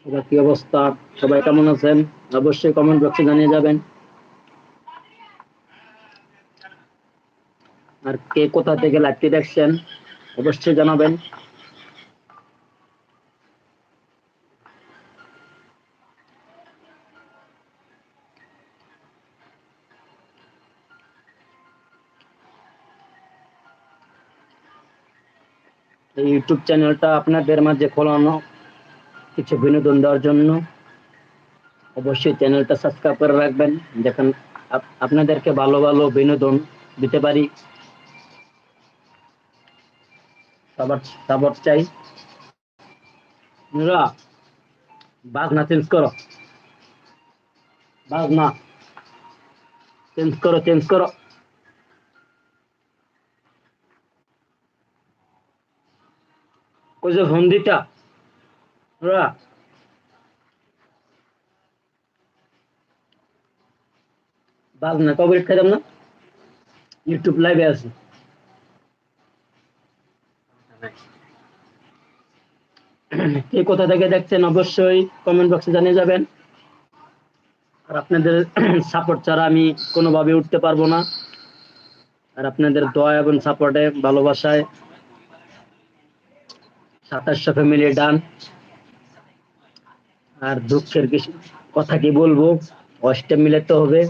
সবার কি অবস্থা? সবাই কেমন আছেন? অবশ্যই কমেন্ট বক্সে জানিয়ে যাবেন। আর কে কোথা থেকে লাইভটি দেখছেন, অবশ্যই জানাবেন। এই ইউটিউব চ্যানেলটা আপনাদের মাঝে খোলানো কিছু বিনোদন দেওয়ার জন্য। অবশ্যই চ্যানেলটা সাবস্ক্রাইব করে রাখবেন, দেখেন আপনাদেরকে ভালো ভালো বিনোদন দিতে পারি। সবার চাই। নুরা বাজ না চেঞ্জ করো। বাজ না চেঞ্জ করো চেঞ্জ করো। কই যে হন্দিটা নুরা বাজ না, কবে খেতাম না? ইউটিউব লাইভে আছে। কে কোথা থেকে দেখছেন অবশ্যই কমেন্ট বক্সে জানিয়ে যাবেন। আর আপনাদের সাপোর্ট ছাড়া আমি কোনোভাবে উঠতে পারব না। আর আপনাদের দয়া এবং সাপোর্টে ভালোবাসায় সাতাশশো ফ্যামিলি ডান। আর দুঃখের কিছু কথা কি বলব? অষ্টে মিলাতে হবে।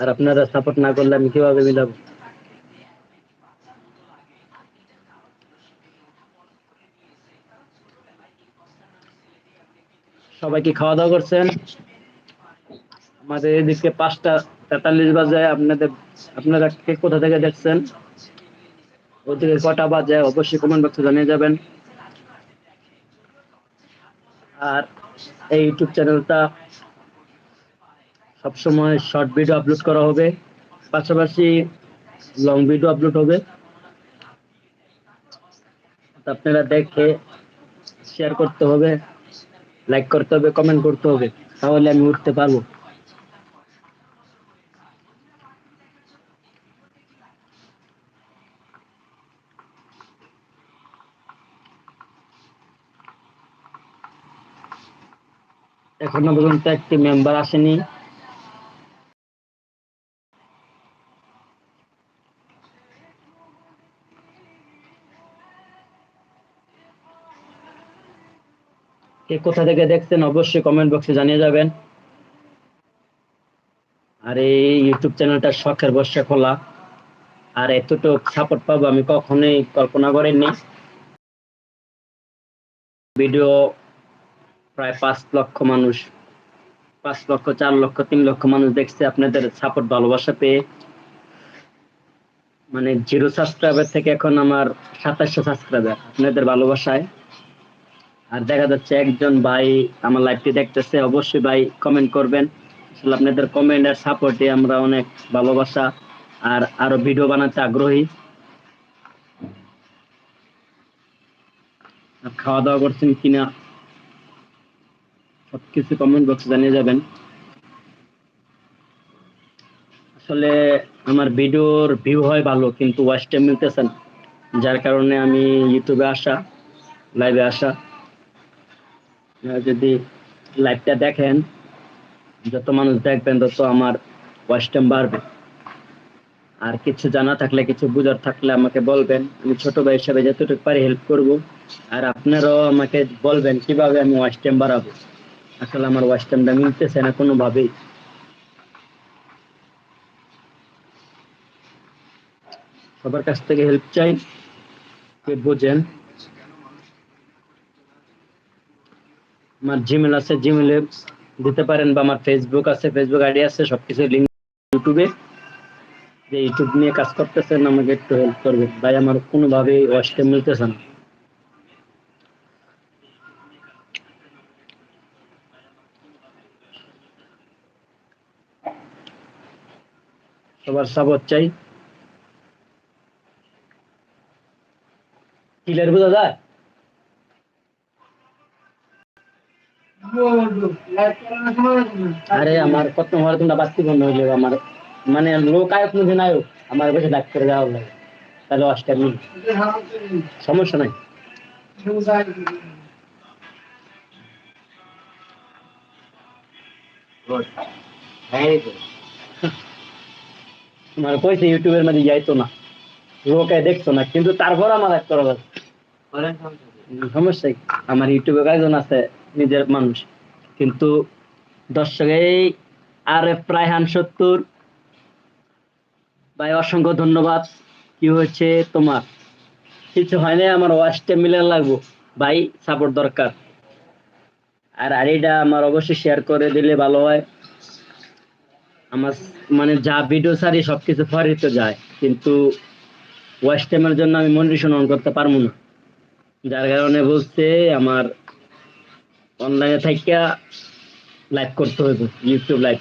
আর আপনারা সাপোর্ট না করলে আমি কীভাবে মিলাবো? সবাই কি খাওয়া দাওয়া করছেন? আমাদের এদিকে পাঁচটা তেতাল্লিশ বাজে। আপনাদের, আপনারা কোথা থেকে দেখছেন? ওদিকে কটা বাজে? অবশ্যই কমেন্ট বক্সে জানিয়ে যাবেন। আর এই ইউটিউব চ্যানেলটা সবসময় শর্ট ভিডিও আপলোড করা হবে। পাশাপাশি লং ভিডিও আপলোড হবে। আপনারা দেখে শেয়ার করতে হবে লাইক করতে হবে কমেন্ট করতে হবে, তাহলে আমি উঠতে পারব। এখনও পর্যন্ত একটি মেম্বার আসেনি। কে কোথা থেকে দেখছেন অবশ্যই কমেন্ট বক্সে জানিয়ে যাবেন। আর এই ইউটিউব চ্যানেলটা শখের বর্ষা খোলা। আর এতটুকু সাপোর্ট পাবো আমি কখনোই কল্পনা করিনি। ভিডিও প্রায় পাঁচ লক্ষ মানুষ, পাঁচ লক্ষ, চার লক্ষ, তিন লক্ষ মানুষ দেখছে আপনাদের সাপোর্ট ভালোবাসা পেয়ে। মানে জিরো সাবস্ক্রাইবার থেকে এখন আমার সাতাশশো সাবস্ক্রাইবার আপনাদের ভালোবাসায়। আর দেখা যাচ্ছে একজন ভাই আমার লাইভটি দেখতেছে, অবশ্যই ভাই কমেন্ট করবেন। আসলে আপনাদের কমেন্ট আর সাপোর্টে আমরা অনেক ভালোবাসা আর আরও ভিডিও বানাতে আগ্রহী। খাওয়া দাওয়া করছেন কিনা সবকিছু কমেন্ট বক্সে জানিয়ে যাবেন। আসলে আমার ভিডিওর ভিউ হয় ভালো, কিন্তু ওয়াচ টাইম মিলতেছে না। যার কারণে আমি ইউটিউবে আসা লাইভে আসা। যদি লাইভটা দেখেন, যত মানুষ দেখবেন, তত আমার ওয়াচ টাইম বাড়বে। আর কিছু জানা থাকলে, কিছু বুঝার থাকলে আমাকে বলবেন। আমি ছোট ভাই হিসাবে যতটুকু পারি হেল্প করব। আর আপনারাও আমাকে বলবেন কীভাবে আমি ওয়াচ টাইম বাড়াবো। আসলে আমার ওয়াচ টাইমটা মিলতেছে না কোনোভাবেই। সবার কাছ থেকে হেল্প চাই বোঝেন। আমার জিমেল আছে জিমেলে দিতে পারেন বা আমার ফেসবুক আছে ফেসবুক আইডি আছে, সবকিছু লিঙ্ক ইউটিউবে। যে ইউটিউব নিয়ে কাজ করতেছেন, আমাকে একটু হেল্প করবেন। ভাই, আমার কোনোভাবেই ওয়াচ টাইম মিলতেছে না। সবার সাপোর্ট চাই। ক্লিয়ার বোঝা যায়? আরে আমার কত হওয়ার তোমরা বাস্তি বন্ধ হইলে আমার। মানে লোক আয়ক মুখে নায়ক আমার বেশি ডাক করে দেওয়া লাগে তাহলে অষ্টার সমস্যা নাই। তোমার কইছে ইউটিউবের মধ্যে যাইতো না। লোকে দেখতো না কিন্তু তারপর আমার এক করা যাচ্ছে সমস্যা কি? আমার ইউটিউবে কয়েকজন আছে নিজের মানুষ। কিন্তু দর্শকেই আর এফ রায়হান সত্তর। ভাই অসংখ্য ধন্যবাদ। কি হয়েছে তোমার? কিছু হয়নি আমার ওয়াশটা মিলে লাগবো। ভাই সাপোর্ট দরকার। আর আইডিটা আমার অবশ্যই শেয়ার করে দিলে ভালো হয়। আমার মানে যা ভিডিও সারি সবকিছু ফরি তো যায়, কিন্তু ওয়াশ টাইমের জন্য আমি মনিটেশন অন করতে পারব না। যার কারণে বলছে আমার অনলাইনে থাইকা লাইভ করতে হইব ইউটিউব লাইভ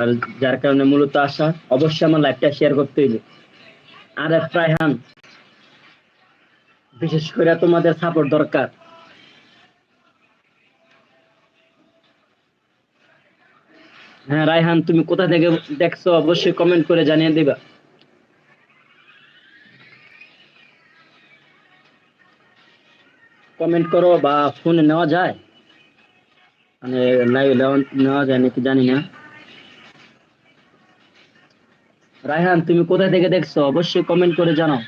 আর যার কারণে মূলত আসা অবশ্যই আমার লাইভটা শেয়ার করতে হইবে। আর রায়হান বিশেষ করে তোমাদের সাপোর্ট দরকার। হ্যাঁ রায়হান, তুমি কোথা থেকে দেখছ? অবশ্যই কমেন্ট করে জানিয়ে দিবা। কমেন্ট করো বা ফোনে নেওয়া যায়? মানে লাইভ নেওয়া যায় নাকি জানি না। রায়হান, তুমি কোথা থেকে দেখছ? অবশ্যই কমেন্ট করে জানাও।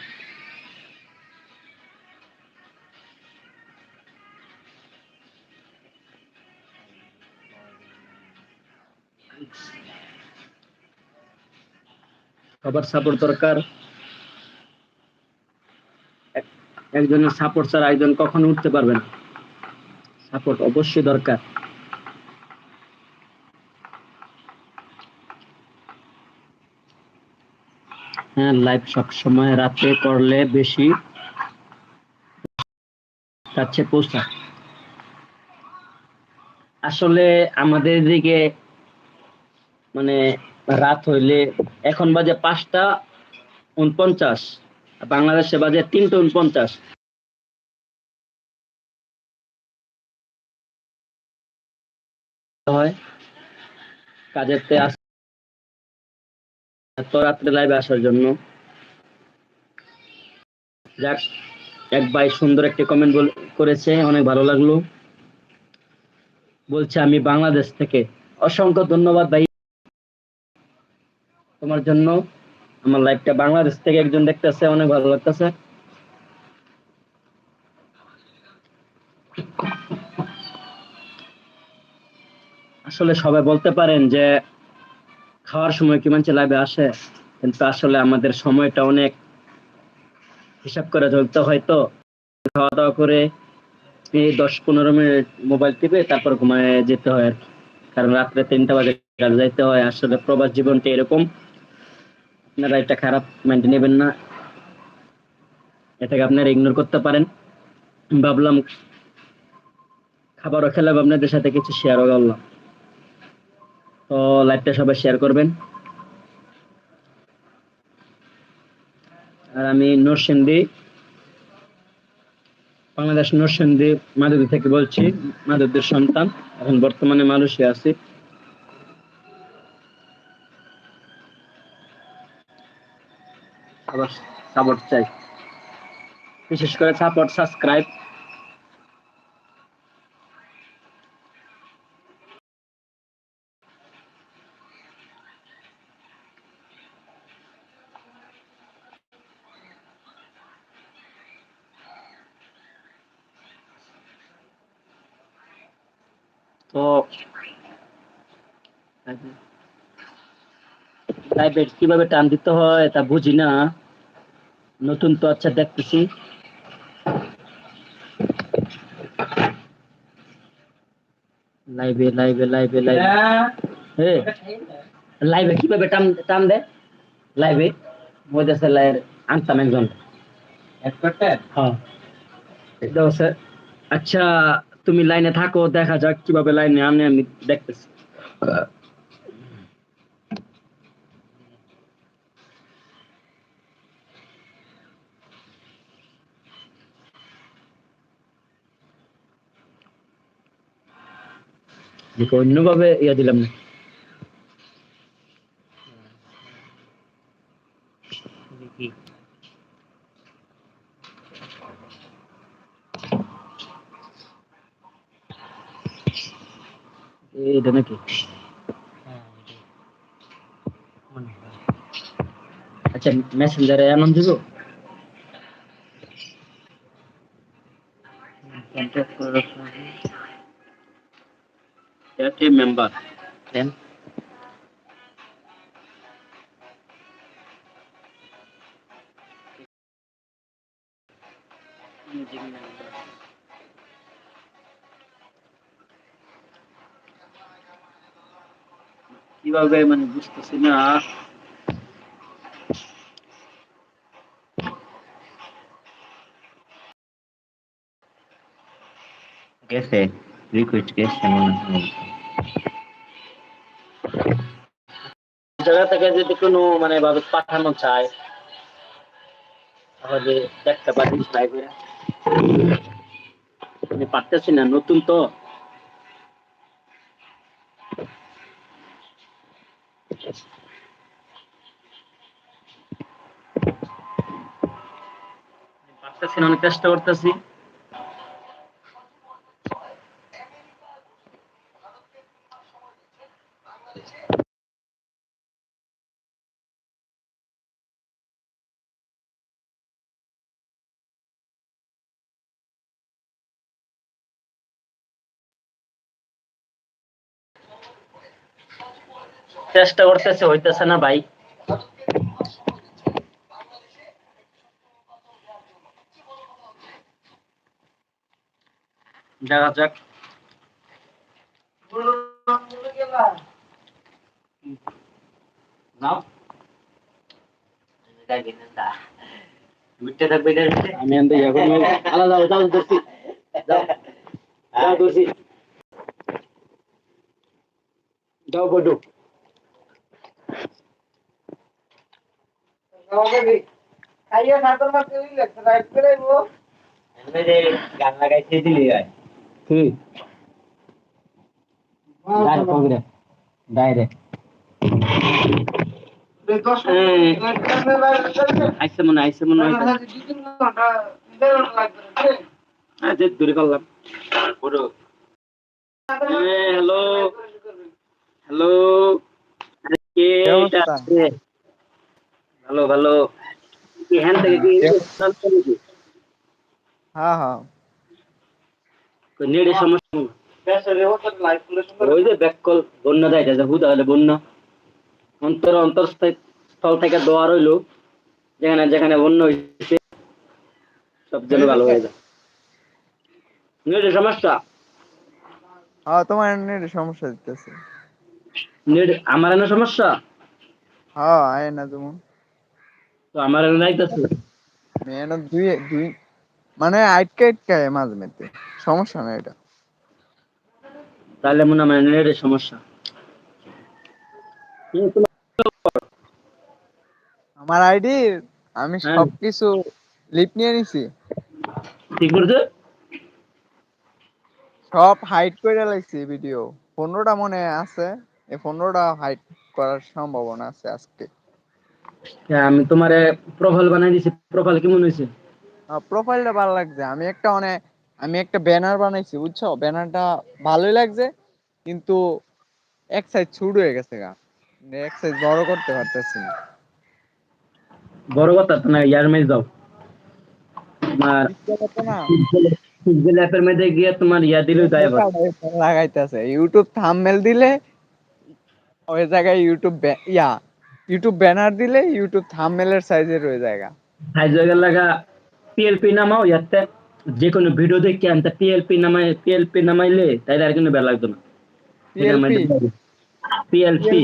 সবার সাপোর্ট দরকার। একজনের সাপোর্ট ছাড়া একজন কখনো উঠতে পারবে না। সাপোর্ট অবশ্যই দরকার। হ্যাঁ লাইভ সব সময়, রাতে করলে বেশি কাছে পৌঁছা আসলে আমাদের দিকে মানে রাত হইলে এখন বাজে পাঁচটা উনপঞ্চাশ। বাংলাদেশে বাজে তিনটা উনপঞ্চাশ। কাজের তে রাত্রে লাইভে আসার জন্য। যাক, এক ভাই সুন্দর একটি কমেন্ট করেছে, অনেক ভালো লাগল। বলছে, আমি বাংলাদেশ থেকে। অসংখ্য ধন্যবাদ ভাই। তোমার জন্য আমার লাইভটা বাংলাদেশ থেকে একজন দেখতেছে, অনেক ভালো লাগতেছে। আসলে সবাই বলতে পারেন যে খাওয়ার সময় কি মানুষ লাইভে আসে, কিন্তু আসলে আমাদের সময়টা অনেক হিসাব করে চলতে হয় তো। খাওয়া দাওয়া করে এই দশ পনেরো মিনিট মোবাইল টিপে তারপর ঘুমায় যেতে হয় আর কি। কারণ রাত্রে তিনটা বাজে যাইতে হয়। আসলে প্রবাস জীবনটা এরকম আপনারা এটা খারাপ মাইন্ডে নেবেন না। এটাকে আপনারা ইগনোর করতে পারেন। ভাবলাম খাবারও খেলাম, আপনাদের সাথে কিছু শেয়ারও করলাম। তো লাইভটা সবাই শেয়ার করবেন। আর আমি নরসিংদী বাংলাদেশ নরসিংদী মাধবী থেকে বলছি মাধবদের সন্তান। এখন বর্তমানে মালয়েশিয়া আছি। আবার সাপোর্ট চাই। বিশেষ করে সাপোর্ট সাবস্ক্রাইব তো প্রাইভেট কীভাবে টান দিতে হয় তা বুঝি না। নতুন তো আচ্ছা দেখতেছি। লাইভে লাইভে লাইভে লাইভে। হে লাইভে কীভাবে টান টান দেয়? লাইভে লাইভ আনতাম একজন। হ্যাঁ। আচ্ছা তুমি লাইনে থাকো দেখা যাক কীভাবে লাইনে আনে আমি দেখতেছি। যে অন্যভাবে ইয়া দিলাম না। এটা নাকি? আচ্ছা মেসেঞ্জারে এমন দিব? এটি মেম্বার দেন কীভাবে মানে বুঝতেছি না গেছে রিকোয়েস্ট গেছে মনে হয় জায়গা থেকে যদি কোনো মানে ভাবে পাঠানো চায়, তাহলে দেখতে পারি ট্রাই করে আমি পারতেছি না, নতুন তো। পারতেছি না, অনেক চেষ্টা করতেছি। চেষ্টা করতেছে হইতেছে না ভাই। দেখা যাক। আমি আলাদা যাও যাও ধরছি। যাও। যাও ধরছি যাও বডু গান লাগাইছে দিলি ভাই কি ডাইরেক্ট কংগ্রে ডাইরেক্ট আইসে মনে আইসে মনে হয় আচ্ছা দূরে করলাম। হ্যালো। হ্যালো। কে কি অবস্থা? এটা আছে? ভালো ভালো। কি হ্যান থেকে কি হ্যাঁ। হ্যাঁ নেড়ে সমস্যা ওই যে ব্যাককল বন্যা দেয় যা হুদা হলে বন্যা। অন্তর অন্তরস্থল থেকে দোয়া রইল। যেখানে যেখানে বন্যা হয়েছে সব যেন ভালো হয়ে যায়। নেড়ে সমস্যা? হ্যাঁ তোমার নেট সমস্যা দিতেছে। নেড়ে আমার এনে সমস্যা? হ্যাঁ আয় না তুমি তো আমার নাইতেছে মেন দুই দুই মানে আটকে আটকে মাঝে মধ্যে। সমস্যা না এটা। তাহলে মনে হয় আমার সমস্যা। আমার আইডি আমি হ্যাঁ। সবকিছু লিপ নিয়ে নিছি। কি করছে সব হাইড করে লাগছি ভিডিও পনেরোটা মনে আছে। এই পনেরোটা হাইড করার সম্ভাবনা আছে আজকে। আমি তোমার প্রোফাইল বানাই দিছি। প্রোফাইল কেমন হয়েছে? প্রোফাইলটা ভালো লাগছে। আমি একটা মানে আমি একটা ব্যানার বানাইছি বুঝছ? ব্যানারটা ভালোই লাগছে কিন্তু এক সাইজ ছোট হয়ে গেছে গা। মানে এক সাইজ বড় করতে পারতেছি না। বড় কথা না ইয়ার মেজ দাও তোমার না। গুগল অ্যাপের মধ্যে গিয়ে তোমার ইয়া দিলেও যায় লাগাইতেছে। ইউটিউব থাম্বনেল দিলে ওই জায়গায় ইউটিউব ইয়া ইউটিউব ব্যানার দিলে ইউটিউব থাম্বনেলের সাইজের ওই জায়গা। হাই জায়গা লাগা পিএলপি নামাও ইয়াতে যে কোনো ভিডিও দেখে আনতে পিএলপি নামাই পিএলপি নামাইলে তাই আর কোনো বেলা লাগতো না? পিএলপি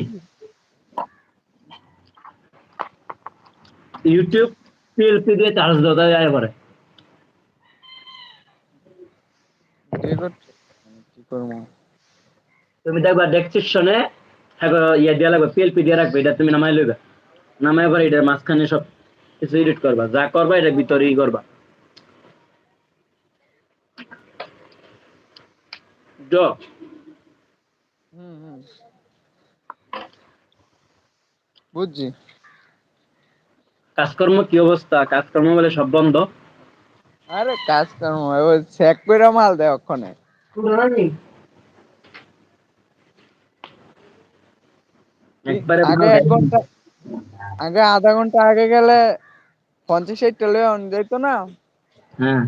ইউটিউব পিএলপি দিয়ে চার্জ দাও তাই যায় পরে? কি করব? তুমি দেখবা ডেসক্রিপশনে ইয়া দেওয়া লাগবে পিএলপি দিয়ে রাখবে এটা তুমি নামাই লইবে। নামাই পরে এটার মাঝখানে সব কিছু এডিট করবা। যা করবা এটা ভিতরেই করবা। হুম বুঝছি। কাজকর্ম কি অবস্থা? কাজকর্ম বলে সব বন্ধ? আরে কাজ কর্ম ওই চেক করে মাল দেয় ওখানে। আগে এক ঘণ্টা আগে আধা ঘণ্টা আগে গেলে পঞ্চাশ ষাট টাকা যেত না? হ্যাঁ।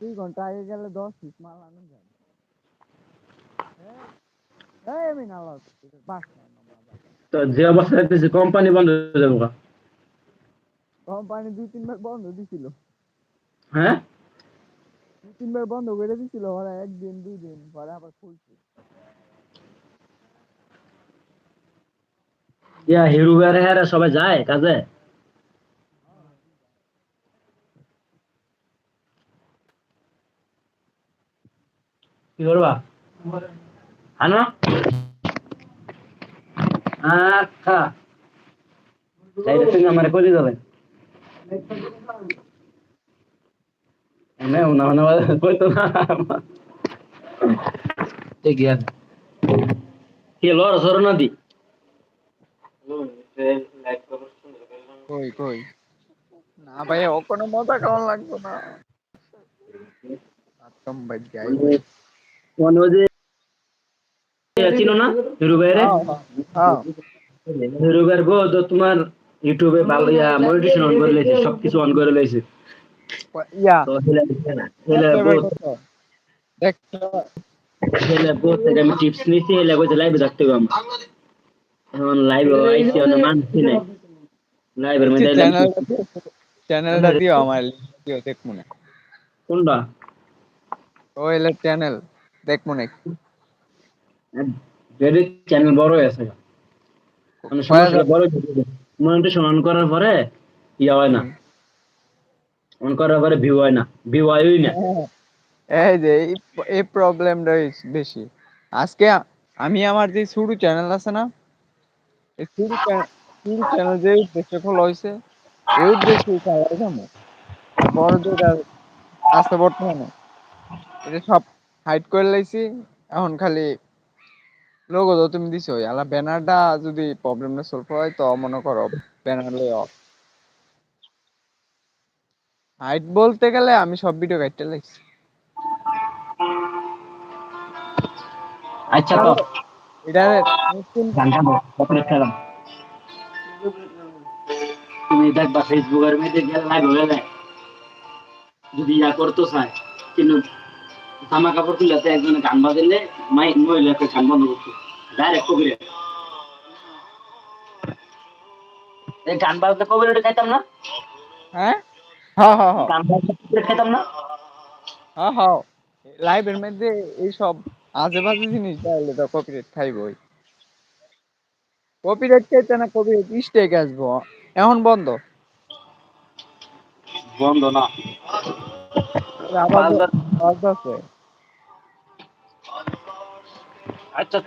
দুই ঘণ্টা আগে গেলে দশ পিস মাল আনা যায়। তো যে অবস্থা দেখতেছি কোম্পানি বন্ধ হয়ে যাব গা। কোম্পানি দুই তিনবার বন্ধ দিছিল। হ্যাঁ? দুই তিনবার বন্ধ করে দিছিল ওরা একদিন দুই দিন পরে আবার খুলছে। ইয়া হিরু বেড়ে হেরে সবাই যায় কাজে। কি করবা? হানো আচ্ছা চাইলে তুমি আমার কলি যাবে। এনে উনা উনা কইতো না। ঠিক আছে কি লড় সর না দি কই কই? না ভাই ও কোনো মজা কেমন লাগতো না? একদম ভাই যাই মনে যে চিনো না হ্যাঁ রবিবার গো তো তোমার ইউটিউবে ভালো ইয়া মনিটেশন অন করে লেছে সবকিছু অন করে লেছে ইয়া। তো হেলে হেলে বহুত দেখ হেলে বহুত থেকে আমি টিপস নিছি হেলে কইতে লাইভে থাকতে হবে আমার। এখন লাইভে আইসি অন মানছি নাই মধ্যে চ্যানেল চ্যানেলটা দিও আমার দিও দেখ মনে। কোনটা? ও এলে চ্যানেল দেখ মনে। যদি চ্যানেল বড় হয়ে আছে মানে সমস্যা বড় মনিটেশন অন করার পরে ইয়া হয় না। অন করার পরে ভিউ হয় না। ভিউ হয়ই না। এই যে এই- এই প্রবলেমটা বেশি আজকে আমি আমার যে শুরু চ্যানেল আছে না এই শুরু শুরু চ্যানেল যে উদ্দেশ্যে খোলা হয়েছে এই উদ্দেশ্যে চালাই যাব বড় যেটা আছে বর্তমানে এটা সব হাইড করে লাইছি এখন খালি লোগো তো তুমি দিছো আলা ব্যানারটা যদি প্রবলেমটা সলভ হয় তো মনে করো ব্যানার লই অফ হাইট বলতে গেলে আমি সব ভিডিও কাটতে লাইছি আচ্ছা তো এটা নতুন গান গাবো কপিরাইট খেলাম। তুমি দেখবা ফেসবুকের মধ্যে গেলে লাইভ হয়ে যায়। যদি ইয়া করতো চায় কিন্তু জামা কাপড় তুলাতে একজনে গান বাজাইলে মাই মহিলাকে গান বন্ধ করতো। ডাইরেক্ট কপিরাইট এই গান বাজলে কপিরাইট খাইতাম না? হ্যাঁ? হ্যাঁ হ্যাঁ হ্যাঁ। গান বাজলে কপিরাইট খাইতাম না? হ্যাঁ হ্যাঁ। লাইভের মধ্যে এইসব আজে বাজে জিনিস তাহলে তো কপিরাইট খাইবই কপিরাইট খাইতে না কপিরাইট স্টেক আসব। এখন বন্ধ? বন্ধ না। আচ্ছা